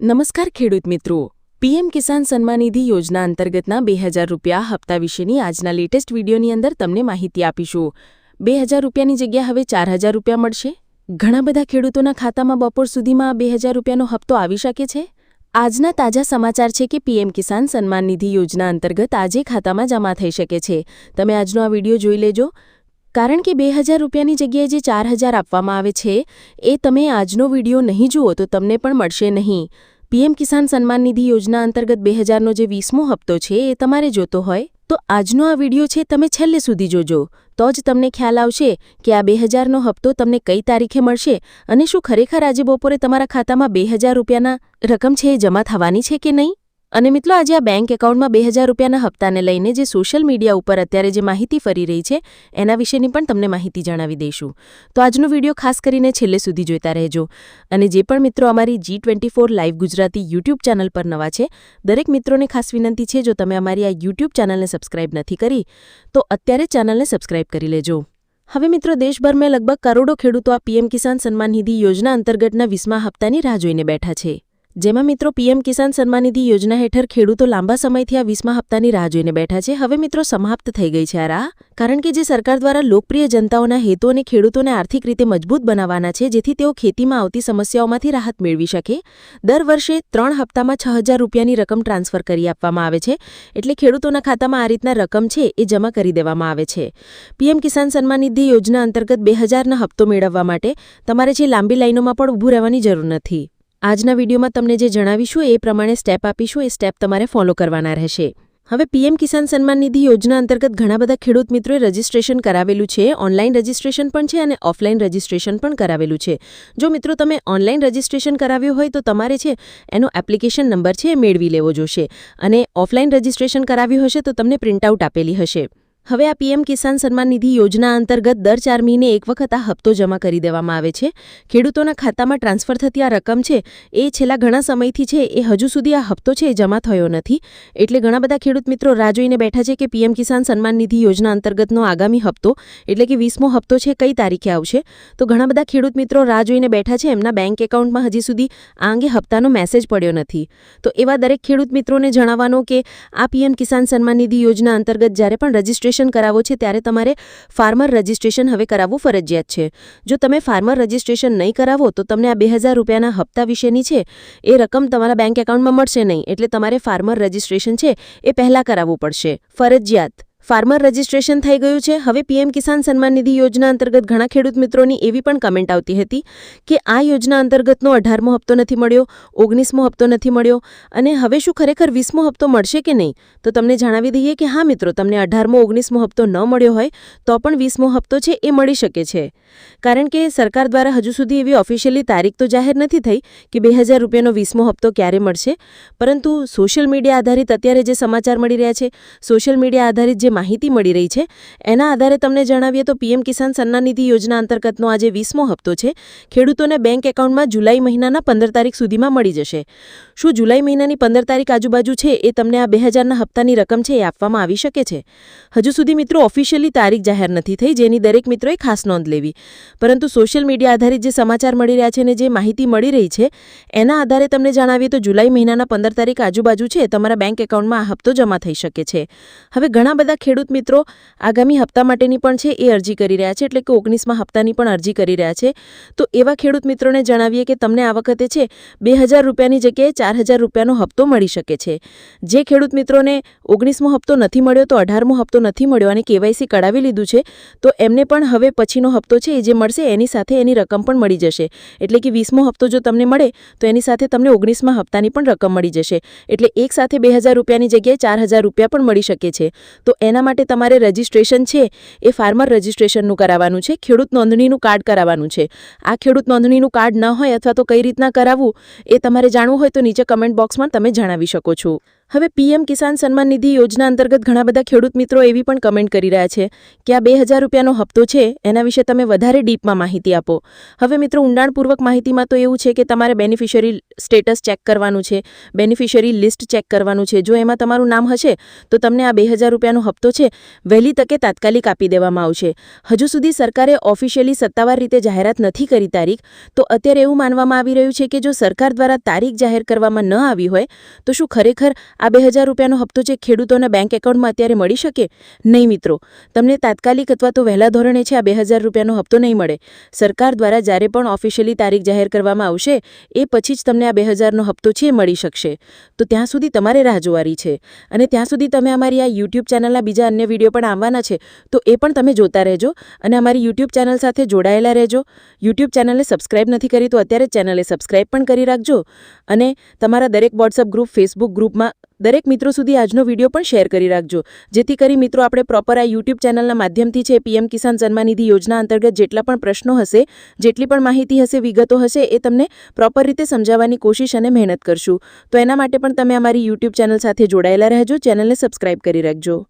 નમસ્કાર ખેડૂત મિત્રો. પીએમ કિસાન સન્માનિધિ યોજના અંતર્ગતના બે હજાર રૂપિયા હપ્તા વિશેની આજના લેટેસ્ટ વિડીયોની અંદર તમને માહિતી આપીશું. બે હજાર રૂપિયાની જગ્યા હવે ચાર હજાર રૂપિયા મળશે. ઘણા બધા ખેડૂતોના ખાતામાં બપોર સુધીમાં બે હજાર રૂપિયાનો હપ્તો આવી શકે છે. આજના તાજા સમાચાર છે કે પીએમ કિસાન સન્માન નિધિ યોજના અંતર્ગત આજે ખાતામાં જમા થઈ શકે છે. તમે આજનો આ વીડિયો જોઈ લેજો. કારણ કે બે હજાર રૂપિયાની જગ્યાએ જે ચાર હજાર આપવામાં આવે છે, એ તમે આજનો વીડિયો નહીં જુઓ તો તમને પણ મળશે નહીં. પીએમ કિસાન સન્માન નિધિ યોજના અંતર્ગત બે હજારનો જે વીસમો હપ્તો છે, એ તમારે જોતો હોય. તો આજનો આ વીડિયો છે, તમે છેલ્લે સુધી જોજો. તો જ તમને ખ્યાલ આવશે કે આ બે હજારનો હપ્તો તમને કઈ તારીખે મળશે અને શું ખરેખર આજે બપોરે તમારા ખાતામાં બે હજાર રૂપિયાના રકમ છે, એ જમા થવાની છે કે નહીં? અને મિત્રો આજે આ બેંક એકાઉન્ટમાં બે હજાર રૂપિયાના હપ્તાને લઈને જે સોશિયલ મીડિયા ઉપર અત્યારે જે માહિતી ફરી રહી છે, એના વિશેની પણ તમને માહિતી જણાવી દઈશું. તો આજનો વીડિયો ખાસ કરીને છેલ્લે સુધી જોતા રહેજો. અને જે પણ મિત્રો અમારી G twenty four live Gujarati YouTube channel પર નવા છે, દરેક મિત્રોને ખાસ વિનંતી છે, જો તમે અમારી આ યુટ્યુબ ચેનલને સબસ્ક્રાઇબ નથી કરી, તો અત્યારે ચેનલને સબસ્ક્રાઇબ કરી લેજો. હવે મિત્રો દેશભરમાં લગભગ કરોડો ખેડૂતો આ પીએમ કિસાન સન્માન નિધિ યોજના અંતર્ગતના વીસમા હપ્તાની રાહ જોઈને બેઠા છે. જેમાં મિત્રો પીએમ કિસાન સન્માનિધિ યોજના હેઠળ ખેડૂતો લાંબા સમયથી આ વીસમા હપ્તાની રાહ જોઈને બેઠા છે. હવે મિત્રો સમાપ્ત થઈ ગઈ છે આ રાહ, કારણ કે જે સરકાર દ્વારા લોકપ્રિય જનતાઓના હેતુ અને ખેડૂતોને આર્થિક રીતે મજબૂત બનાવવાના છે, જેથી તેઓ ખેતીમાં આવતી સમસ્યાઓમાંથી રાહત મેળવી શકે. દર વર્ષે ત્રણ હપ્તામાં છ હજાર રૂપિયાની રકમ ટ્રાન્સફર કરી આપવામાં આવે છે. એટલે ખેડૂતોના ખાતામાં આ રીતના રકમ છે એ જમા કરી દેવામાં આવે છે. પીએમ કિસાન સન્માનિધિ યોજના અંતર્ગત બે હજારના હપ્તો મેળવવા માટે તમારે જે લાંબી લાઇનોમાં પણ ઊભું રહેવાની જરૂર નથી. આજના વિડીયોમાં તમને જે જણાવીશું એ પ્રમાણે સ્ટેપ આપીશું, એ સ્ટેપ તમારે ફોલો કરવાના રહેશે. હવે પીએમ કિસાન સન્માન નિધિ યોજના અંતર્ગત ઘણા બધા ખેડૂત મિત્રોએ રજીસ્ટ્રેશન કરાવેલું છે, ઓનલાઈન રજીસ્ટ્રેશન પણ છે અને ઓફલાઈન રજીસ્ટ્રેશન પણ કરાવેલું છે. જો મિત્રો તમે ઓનલાઈન રજીસ્ટ્રેશન કરાવ્યું હોય તો તમારે છે એનો એપ્લિકેશન નંબર છે એ મેળવી લેવો જોશે અને ઓફલાઈન રજીસ્ટ્રેશન કરાવ્યું હશે તો તમને પ્રિન્ટઆઉટ આપેલી હશે. હવે આ પીએમ કિસાન સન્માન નિધિ યોજના અંતર્ગત દર ચાર મહિને એક વખત આ હપ્તો જમા કરી દેવામાં આવે છે. ખેડૂતોના ખાતામાં ટ્રાન્સફર થતી આ રકમ છે, એ છેલ્લા ઘણા સમયથી છે, એ હજુ સુધી આ હપ્તો છે, એ જમા થયો નથી. એટલે ઘણા બધા ખેડૂત મિત્રો રાહ જોઈને બેઠા છે કે પીએમ કિસાન સન્માન નિધિ યોજના અંતર્ગતનો આગામી હપ્તો, એટલે કે વીસમો હપ્તો છે, કઈ તારીખે આવશે? તો ઘણા બધા ખેડૂત મિત્રો રાહ જોઈને બેઠા છે, એમના બેંક એકાઉન્ટમાં હજી સુધી આ અંગે હપ્તાનો મેસેજ પડ્યો નથી. તો એવા દરેક ખેડૂત મિત્રોને જણાવવાનો કે આ પીએમ કિસાન સન્માન નિધિ યોજના અંતર્ગત જ્યારે પણ રજીસ્ટ્રેશન રજીસ્ટ્રેશન કરાવો છે, ત્યારે તમારે ફાર્મર રજીસ્ટ્રેશન હવે કરાવવું ફરજિયાત છે. જો તમે ફાર્મર રજીસ્ટ્રેશન નહીં કરાવો, તો તમને આ બે રૂપિયાના હપ્તા વિશેની છે, એ રકમ તમારા બેંક એકાઉન્ટમાં મળશે નહીં, એટલે તમારે ફાર્મર રજીસ્ટ્રેશન છે, એ પહેલાં કરાવવું પડશે. ફરજિયાત. ફાર્મર રજીસ્ટ્રેશન થઈ ગયું છે. હવે પીએમ કિસાન સન્માન નિધિ યોજના અંતર્ગત ઘણા ખેડૂત મિત્રોની એવી પણ કમેન્ટ આવતી હતી કે આ યોજના અંતર્ગતનો અઢારમો હપ્તો નથી મળ્યો, ઓગણીસમો હપ્તો નથી મળ્યો અને હવે શું ખરેખર વીસમો હપ્તો મળશે કે નહીં? તો તમને જણાવી દઈએ કે હા મિત્રો, તમને અઢારમો, ઓગણીસમો હપ્તો ન મળ્યો હોય તો પણ વીસમો હપ્તો છે એ મળી શકે છે. કારણ કે સરકાર દ્વારા હજુ સુધી એવી ઓફિશિયલી તારીખ તો જાહેર નથી થઈ કે બે હજાર રૂપિયાનો વીસમો હપ્તો ક્યારે મળશે. પરંતુ સોશિયલ મીડિયા આધારિત અત્યારે જે સમાચાર મળી રહ્યા છે, સોશિયલ મીડિયા આધારિત જે માહિતી મળી રહી છે. એના આધારે તમને જણાવીએ તો પીએમ કિસાન સન્માન નિધિ યોજના અંતર્ગતનો આજે વીસમો હપ્તો છે. ખેડૂતોને બેંક એકાઉન્ટમાં જુલાઈ મહિનાના પંદર તારીખ સુધીમાં મળી જશે. શું જુલાઈ મહિનાની પંદર તારીખ આજુબાજુ છે એ તમને આ બે હજારના હપ્તાની રકમ છે એ આપવામાં આવી શકે છે? હજુ સુધી મિત્રો ઓફિશિયલી તારીખ જાહેર નથી થઈ, જેની દરેક મિત્રોએ ખાસ નોંધ લેવી. પરંતુ સોશિયલ મીડિયા આધારિત જે સમાચાર મળી રહ્યા છે અને જે માહિતી મળી રહી છે, એના આધારે તમને જણાવીએ તો જુલાઈ મહિનાના પંદર તારીખ આજુબાજુ છે, તમારા બેંક એકાઉન્ટમાં આ હપ્તો જમા થઈ શકે છે. હવે ઘણા બધા ખેડૂત મિત્રો આગામી હપ્તા માટેની પણ છે એ અરજી કરી રહ્યા છે, એટલે કે ઓગણીસમાં હપ્તાની પણ અરજી કરી રહ્યા છે. તો એવા ખેડૂત મિત્રોને જણાવીએ કે તમને આ વખતે છે બે હજાર રૂપિયાની જગ્યાએ ચાર હજાર રૂપિયાનો હપ્તો મળી શકે છે. જે ખેડૂત મિત્રોને ઓગણીસમો હપ્તો નથી મળ્યો તો અઢારમો હપ્તો નથી મળ્યો અને કેવાયસી કઢાવી લીધું છે, તો એમને પણ હવે પછીનો હપ્તો છે એ જે મળશે એની સાથે એની રકમ પણ મળી જશે. એટલે કે વીસમો હપ્તો જો તમને મળે તો એની સાથે તમને ઓગણીસમાં હપ્તાની પણ રકમ મળી જશે. એટલે એક સાથે બે હજાર રૂપિયાની જગ્યાએ ચાર હજાર રૂપિયા પણ મળી શકે છે. તો એના માટે તમારે રજિસ્ટ્રેશન છે, એ ફાર્મર રજિસ્ટ્રેશનનું કરાવવાનું છે, ખેડૂત નોંધણીનું કાર્ડ કરાવવાનું છે. આ ખેડૂત નોંધણીનું કાર્ડ ન હોય અથવા તો કઈ રીતના કરાવવું, એ તમારે જાણવું હોય તો નીચે કમેન્ટ બોક્સમાં તમે જણાવી શકો છો. હવે પીએમ કિસાન સન્માન નિધિ યોજના અંતર્ગત ઘણા બધા ખેડૂત મિત્રો એવી પણ કમેન્ટ કરી રહ્યા છે કે આ બે હજાર રૂપિયાનો હપ્તો છે, એના વિશે તમે વધારે ડીપમાં માહિતી આપો. હવે મિત્રો, ઊંડાણપૂર્વક માહિતીમાં તો એવું છે કે તમારે બેનિફિશિયરી સ્ટેટસ ચેક કરવાનું છે બેનિફિશિયરી લિસ્ટ ચેક કરવાનું છે. જો એમાં તમારું નામ હશે, તો તમને આ બે હજાર રૂપિયાનો હપ્તો છે, વહેલી તકે તાત્કાલિક આપી દેવામાં આવશે. હજુ સુધી સરકારે ઓફિશિયલી સત્તાવાર રીતે જાહેરાત નથી કરી તારીખ, તો અત્યારે એવું માનવામાં આવી રહ્યું છે કે જો સરકાર દ્વારા તારીખ જાહેર કરવામાં ન આવી હોય, તો શું ખરેખર આ બે હજાર રૂપિયાનો હપ્તો જે ખેડૂતોના બેંક એકાઉન્ટમાં અત્યારે મળી શકે? નહીં મિત્રો. તમને તાત્કાલિક અથવા તો વહેલા ધોરણે છે આ બે હજાર રૂપિયાનો હપ્તો નહીં મળે. સરકાર દ્વારા જ્યારે પણ ઓફિશિયલી તારીખ જાહેર કરવામાં આવશે, એ પછી જ તમને આ બે હજારનો હપ્તો છે એ મળી શકશે. તો ત્યાં સુધી તમારે રાહ જોવાની છે. અને ત્યાં સુધી તમે અમારી આ યુટ્યુબ ચેનલના બીજા અન્ય વીડિયો પણ આવવાના છે, તો એ પણ તમે જોતા રહેજો અને અમારી યુટ્યુબ ચેનલ સાથે જોડાયેલા રહેજો. યુટ્યુબ ચેનલને સબસ્ક્રાઇબ નથી કરી તો અત્યારે ચેનલે સબસ્ક્રાઇબ પણ કરી રાખજો. અને તમારા દરેક વોટ્સઅપ ગ્રુપ ફેસબુક ગ્રુપમાં દરેક મિત્રો સુધી આજનો વીડિયો પણ શેર કરી રાખજો. જેથી કરી મિત્રો આપણે પ્રોપર આ યુટ્યુબ ચેનલના માધ્યમથી છે પીએમ કિસાન સન્માનિધિ યોજના અંતર્ગત જેટલા પણ પ્રશ્નો હશે, જેટલી પણ માહિતી હશે, વિગતો હશે, એ તમને પ્રોપર રીતે સમજાવવાની કોશિશ અને મહેનત કરશું. તો એના માટે પણ તમે અમારી યુટ્યુબ ચેનલ સાથે જોડાયેલા રહેજો. ચેનલને સબસ્ક્રાઇબ કરી રાખજો.